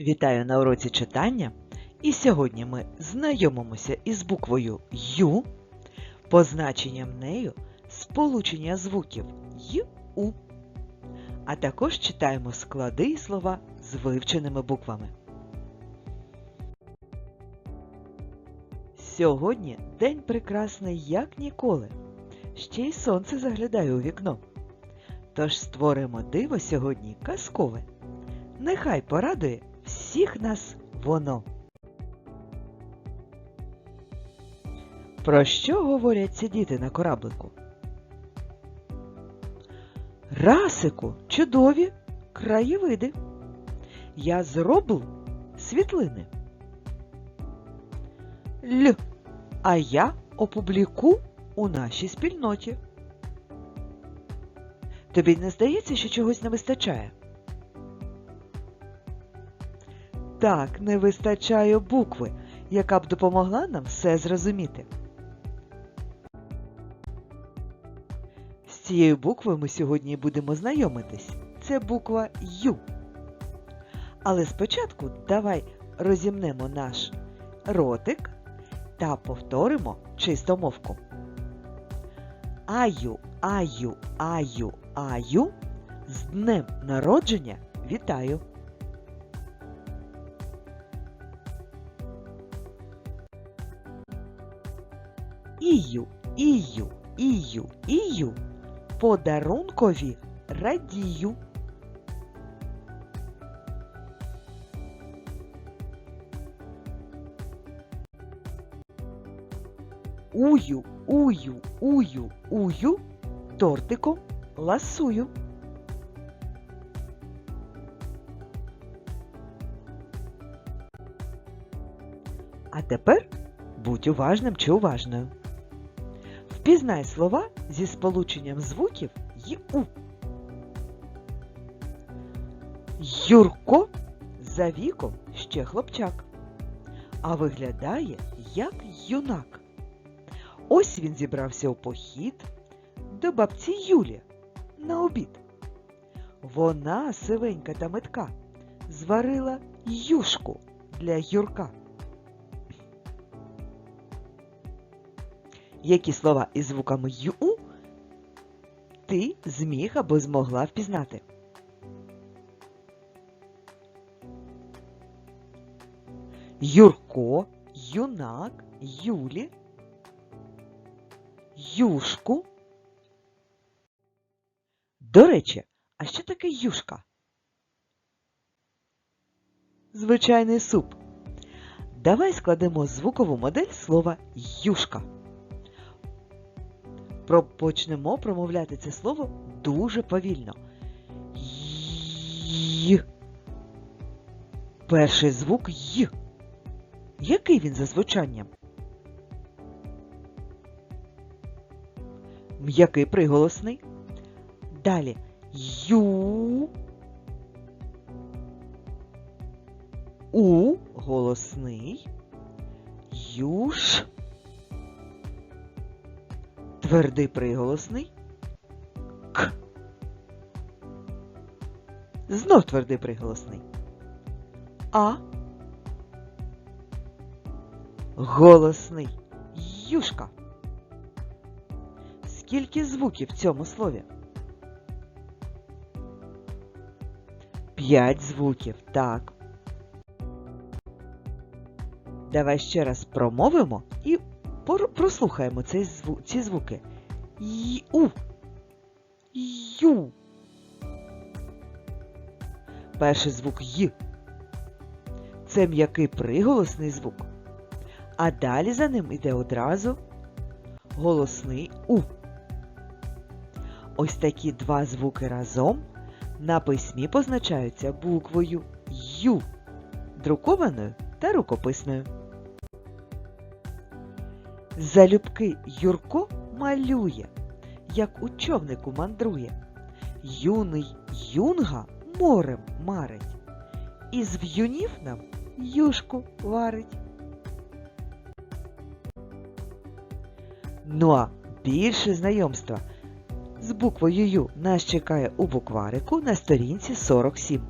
Вітаю на уроці читання. І сьогодні ми знайомимося із буквою Ю, позначенням нею сполучення звуків У. А також читаємо склади і слова з вивченими буквами. Сьогодні день прекрасний як ніколи. Ще й сонце заглядає у вікно. Тож створимо диво сьогодні казкове. Нехай порадує всіх нас воно. Про що говорять ці діти на кораблику? Расику, чудові краєвиди. Я зроблю світлини. Л. А я опубліку у нашій спільноті. Тобі не здається, що чогось не вистачає? Так, не вистачає букви, яка б допомогла нам все зрозуміти. З цією буквою ми сьогодні будемо знайомитись. Це буква Ю. Але спочатку давай розімнемо наш ротик та повторимо чистомовку. Аю, аю, аю, аю. З днем народження вітаю! Ію, ію, ію. Подарункові радію. Ую, ую, ую, ую. Тортиком ласую. А тепер будь уважним чи уважною. Впізнай слова зі сполученням звуків й у. Юрко за віком ще хлопчак, а виглядає як юнак. Ось він зібрався у похід до бабці Юлі на обід. Вона, сивенька та метка, зварила юшку для Юрка. Які слова із звуками ю ти зміг або змогла впізнати? Юрко, юнак, Юлі, юшку. До речі, а що таке юшка? Звичайний суп. Давай складемо звукову модель слова юшка. Почнемо промовляти це слово дуже повільно. Й. Перший звук Й. Який він за звучанням? М'який приголосний. Далі Ю. У голосний. Юш. Твердий приголосний. К. Знов твердий приголосний. А. Голосний. Юшка. Скільки звуків в цьому слові? П'ять звуків, так. Давай ще раз промовимо і прослухаємо цей зву- ці звуки. Ю. Ю. Перший звук Й. Це м'який приголосний звук. А далі за ним йде одразу голосний У. Ось такі два звуки разом на письмі позначаються буквою Ю, друкованою та рукописною. Залюбки Юрко малює, як у човнику мандрує. Юний юнга морем марить, із в'юнів нам юшку варить. Ну а більше знайомства з буквою Ю нас чекає у букварику на сторінці 47.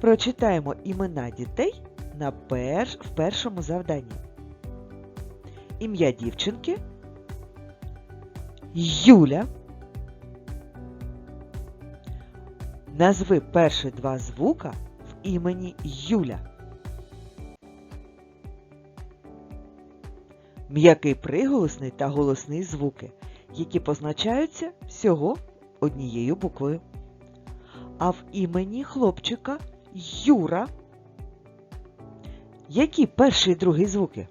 Прочитаємо імена дітей на перш... в першому завданні. Ім'я дівчинки Юля. Назви перші два звука в імені Юля. М'який приголосний та голосний звуки, які позначаються всього однією буквою. А в імені хлопчика Юра. Які перший і другий звуки?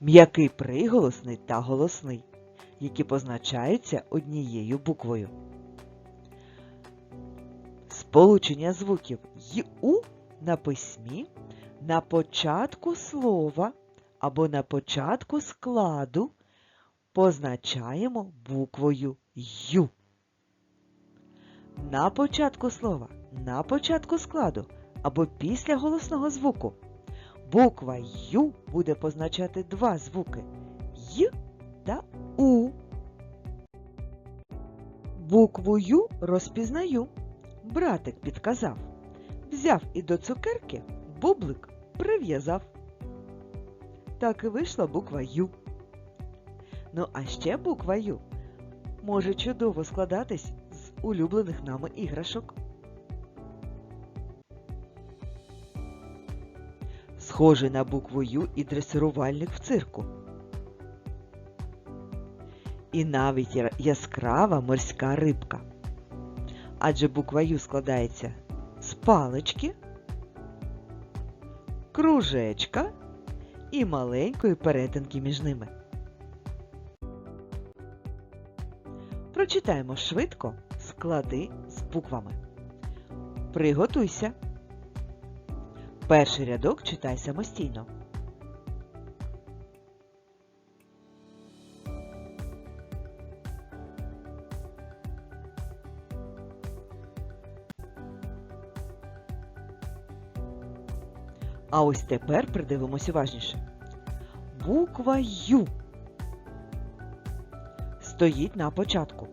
М'який приголосний та голосний, які позначаються однією буквою. Сполучення звуків й-у на письмі на початку слова або на початку складу позначаємо буквою Ю. На початку слова, на початку складу або після голосного звуку буква Ю буде позначати два звуки Й та У. Букву Ю розпізнаю. Братик підказав. Взяв і до цукерки бублик прив'язав. Так і вийшла буква Ю. Ну, а ще буква Ю може чудово складатись з улюблених нами іграшок. Схожий на букву Ю і дресирувальник в цирку. І навіть яскрава морська рибка. Адже буква Ю складається з палички, кружечка і маленької перетинки між ними. Прочитаємо швидко склади з буквами. Приготуйся. Перший рядок читай самостійно. А ось тепер придивимось уважніше. Буква Ю стоїть на початку.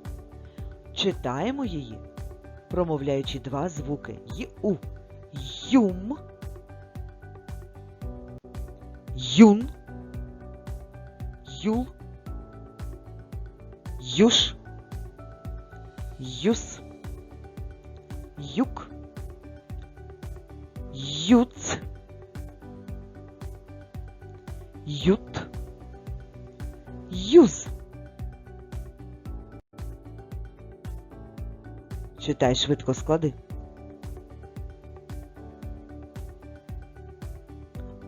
Читаємо її, промовляючи два звуки Ю. Юм. Юн. Юл. Юш. Юс. Юк. Юц. Ют. Юз. Читай швидко склади.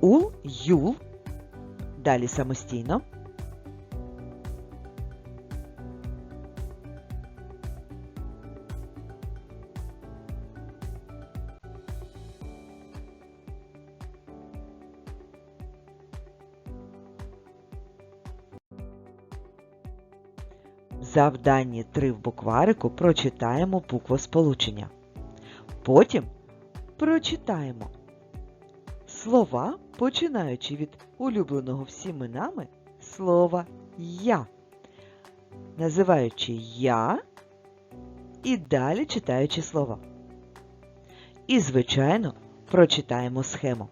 Ул, юл. Далі самостійно. Завданні 3 в букварику прочитаємо буквосполучення. Потім прочитаємо слова, починаючи від улюбленого всіми нами слова Я, називаючи Я і далі читаючи слова. І, звичайно, прочитаємо схему.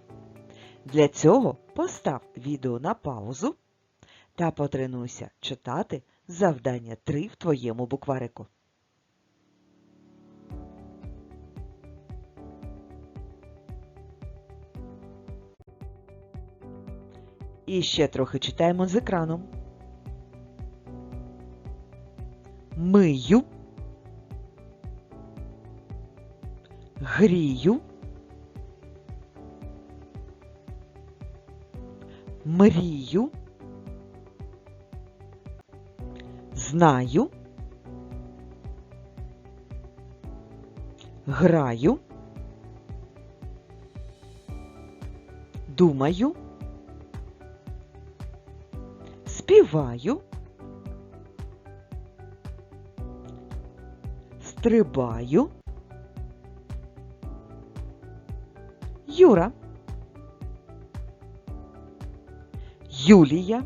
Для цього постав відео на паузу та потренуйся читати завдання 3 в твоєму букварику. І ще трохи читаємо з екраном. Мию, грію, мрію, знаю, граю, думаю, співаю, стрибаю, Юра, Юлія,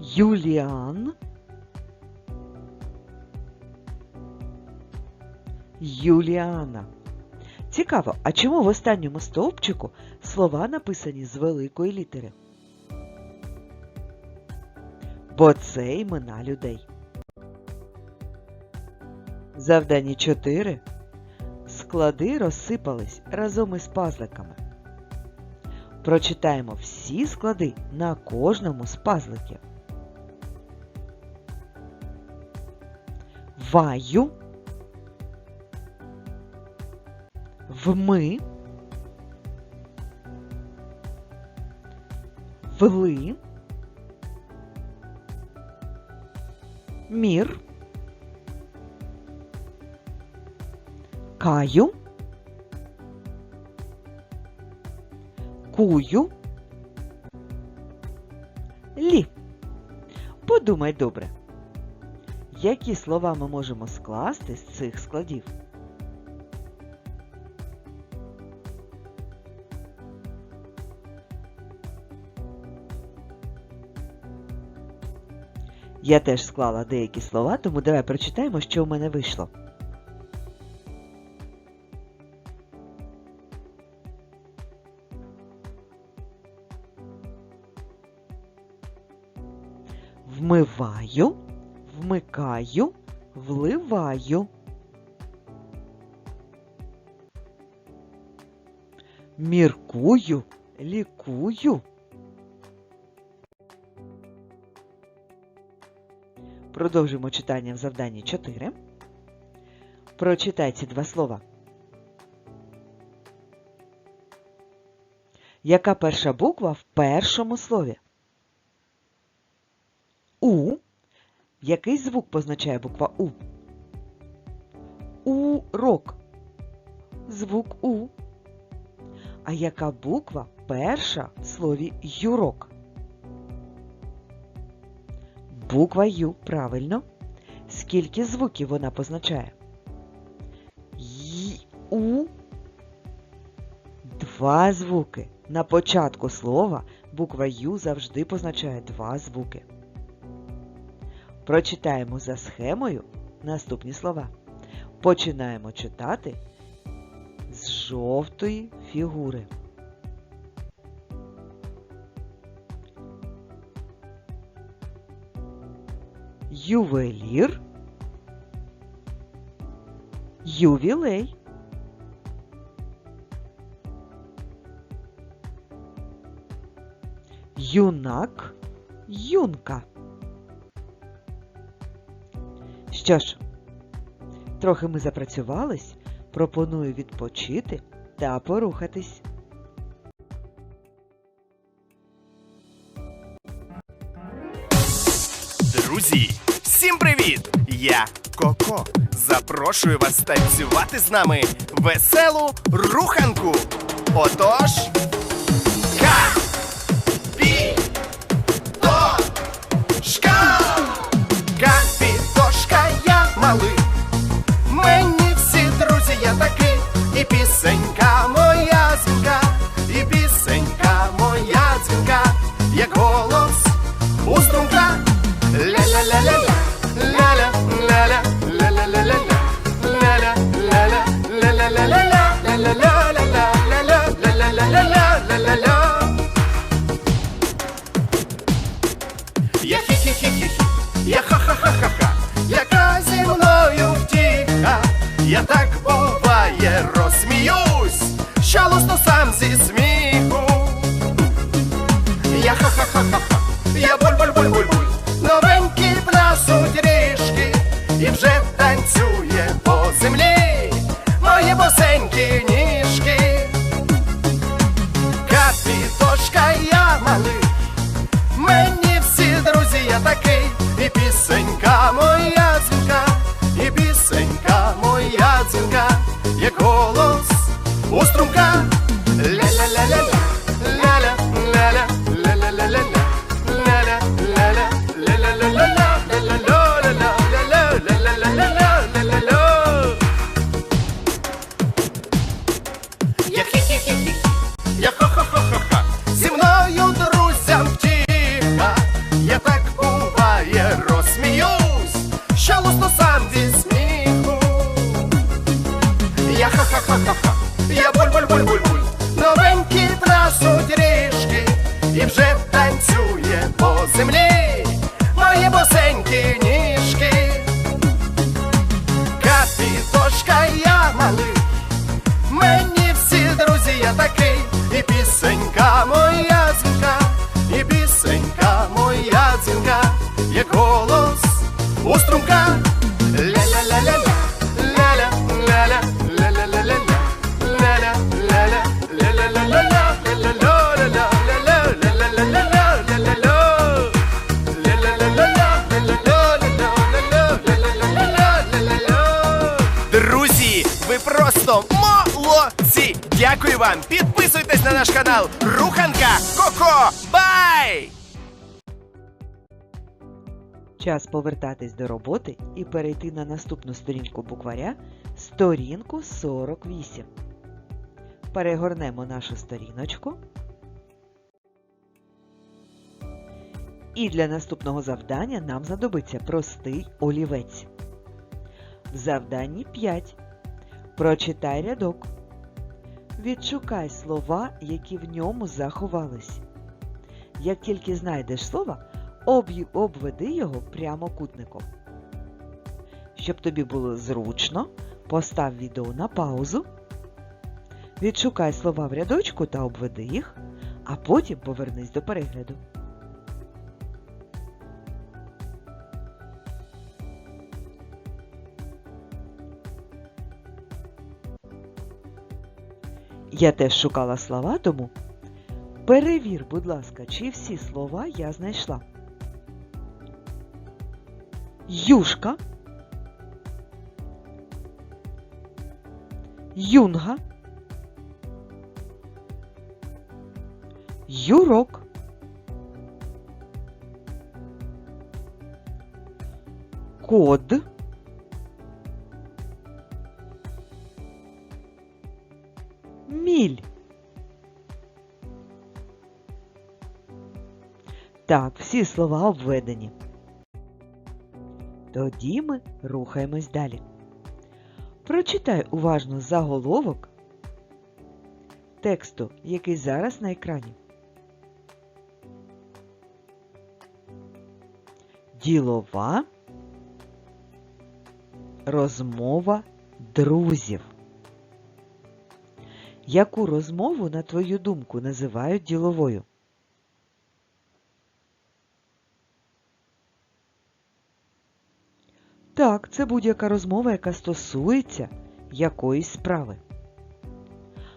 Юліан, Юліана. Цікаво, а чому в останньому стовпчику слова написані з великої літери? Бо це імена людей. Завдання 4. Склади розсипались разом із пазликами. Прочитаємо всі склади на кожному з пазликів. Ваю, вми, вли, мір, каю, кую, лі. Подумай добре. Які слова ми можемо скласти з цих складів? Я теж склала деякі слова, тому давай прочитаємо, що в мене вийшло. Вмиваю, вмикаю, вливаю. Міркую, лікую. Продовжуємо читання в завданні 4. Прочитай ці два слова. Яка перша буква в першому слові? У. Який звук позначає буква У? Урок. Звук У. А яка буква перша в слові юрок? Буква Ю, правильно. Скільки звуків вона позначає? Й, У. Два звуки. На початку слова буква Ю завжди позначає два звуки. Прочитаємо за схемою наступні слова. Починаємо читати з жовтої фігури. Ювелір. Ювілей. Юнак. Юнка. Що ж, трохи ми запрацювались, пропоную відпочити та порухатись. Друзі, всім привіт! Я Коко. Запрошую вас танцювати з нами веселу руханку. Отож. Ка! Пі! То! Шка! Капітошка я малий. Мені всі друзі я такий. І пісенька моя this голос у струмка. Ля-ля-ля-ля-ля. Друзі, ви просто молодці! Дякую вам! Підписуйтесь на наш канал Руханка Коко! Час повертатись до роботи і перейти на наступну сторінку букваря, сторінку 48. Перегорнемо нашу сторіночку. І для наступного завдання нам знадобиться простий олівець. В завданні 5. Прочитай рядок. Відшукай слова, які в ньому заховались. Як тільки знайдеш слово, об'ї- обведи його прямокутником. Щоб тобі було зручно, постав відео на паузу, відшукай слова в рядочку та обведи їх, а потім повернись до перегляду. Я теж шукала слова, тому перевір, будь ласка, чи всі слова я знайшла. Юшка, юнга, юрок, код, міль. Так, всі слова обведені. Тоді ми рухаємось далі. Прочитай уважно заголовок тексту, який зараз на екрані. Ділова розмова друзів. Яку розмову, на твою думку, називають діловою? Так, це будь-яка розмова, яка стосується якоїсь справи.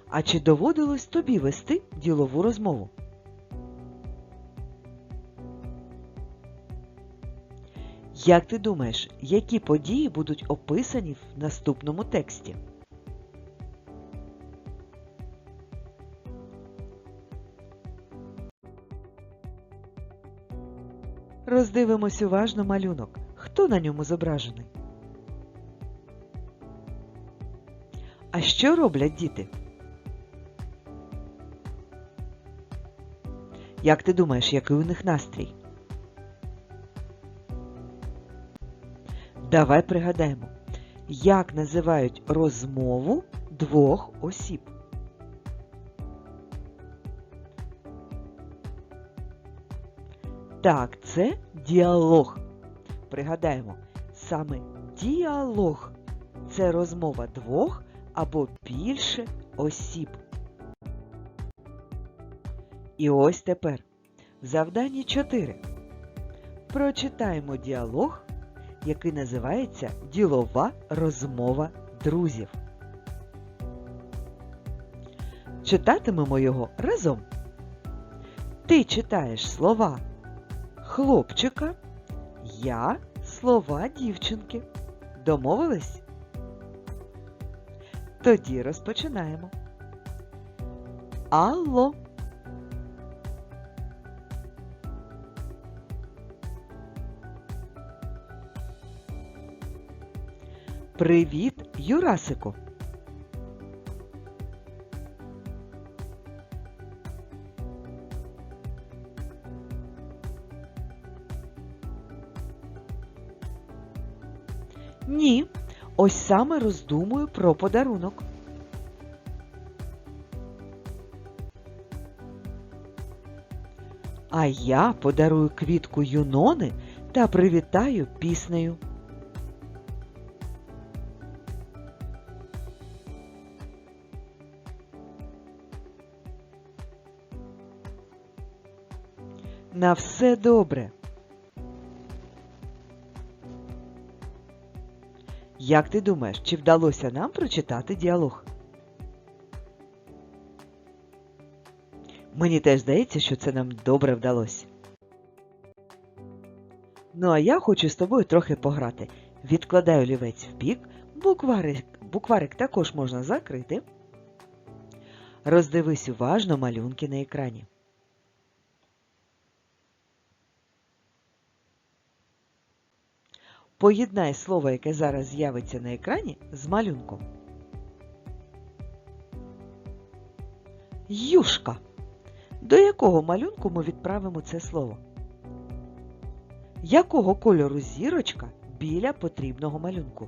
А чи доводилось тобі вести ділову розмову? Як ти думаєш, які події будуть описані в наступному тексті? Роздивимось уважно малюнок. Хто на ньому зображений? А що роблять діти? Як ти думаєш, який у них настрій? Давай пригадаємо, як називають розмову двох осіб. Так, це діалог. Пригадаємо, саме діалог це розмова двох або більше осіб. І ось тепер в завданні 4. Прочитаємо діалог, який називається Ділова розмова друзів. Читатимемо його разом. Ти читаєш слова хлопчика, я слова дівчинки. Домовились? Тоді розпочинаємо. Алло. Привіт, Юрасику. Ні, ось саме роздумую про подарунок. А я подарую квітку Юнони та привітаю піснею. На все добре. Як ти думаєш, чи вдалося нам прочитати діалог? Мені теж здається, що це нам добре вдалося. Ну а я хочу з тобою трохи пограти. Відкладаю олівець в бік, букварик, букварик також можна закрити. Роздивись уважно малюнки на екрані. Поєднай слово, яке зараз з'явиться на екрані, з малюнком. Юшка. До якого малюнку ми відправимо це слово? Якого кольору зірочка біля потрібного малюнку?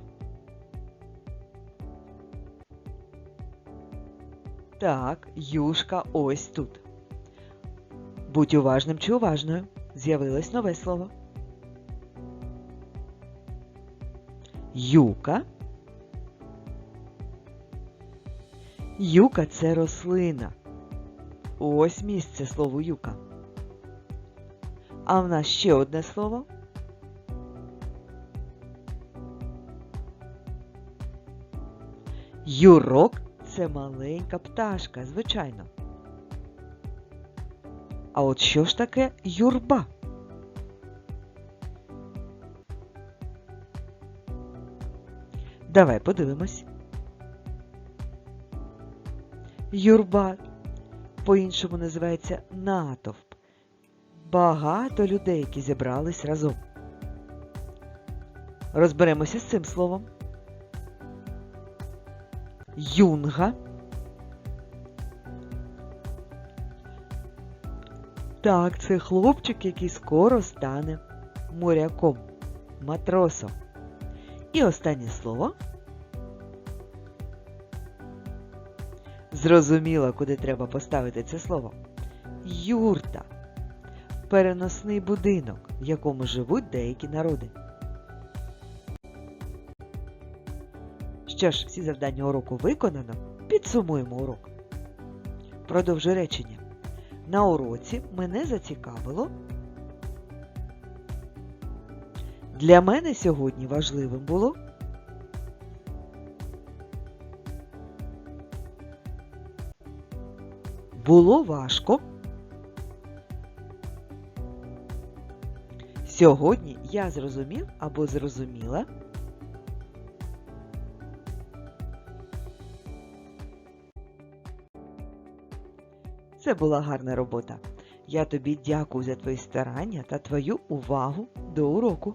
Так, юшка ось тут. Будь уважним чи уважною. З'явилось нове слово. Юка. Юка це рослина. Ось місце слову юка. А в нас ще одне слово. Юрок це маленька пташка, звичайно. А от що ж таке юрба? Давай подивимось. Юрба по-іншому називається натовп. Багато людей, які зібрались разом. Розберемося з цим словом. Юнга. Так, це хлопчик, який скоро стане моряком, матросом. І останнє слово. Зрозуміло, куди треба поставити це слово. Юрта. Переносний будинок, в якому живуть деякі народи. Що ж, всі завдання уроку виконано, підсумуємо урок. Продовжу речення. На уроці мене зацікавило. Для мене сьогодні важливим було було важко. Сьогодні я зрозумів або зрозуміла. Це була гарна робота. Я тобі дякую за твої старання та твою увагу до уроку.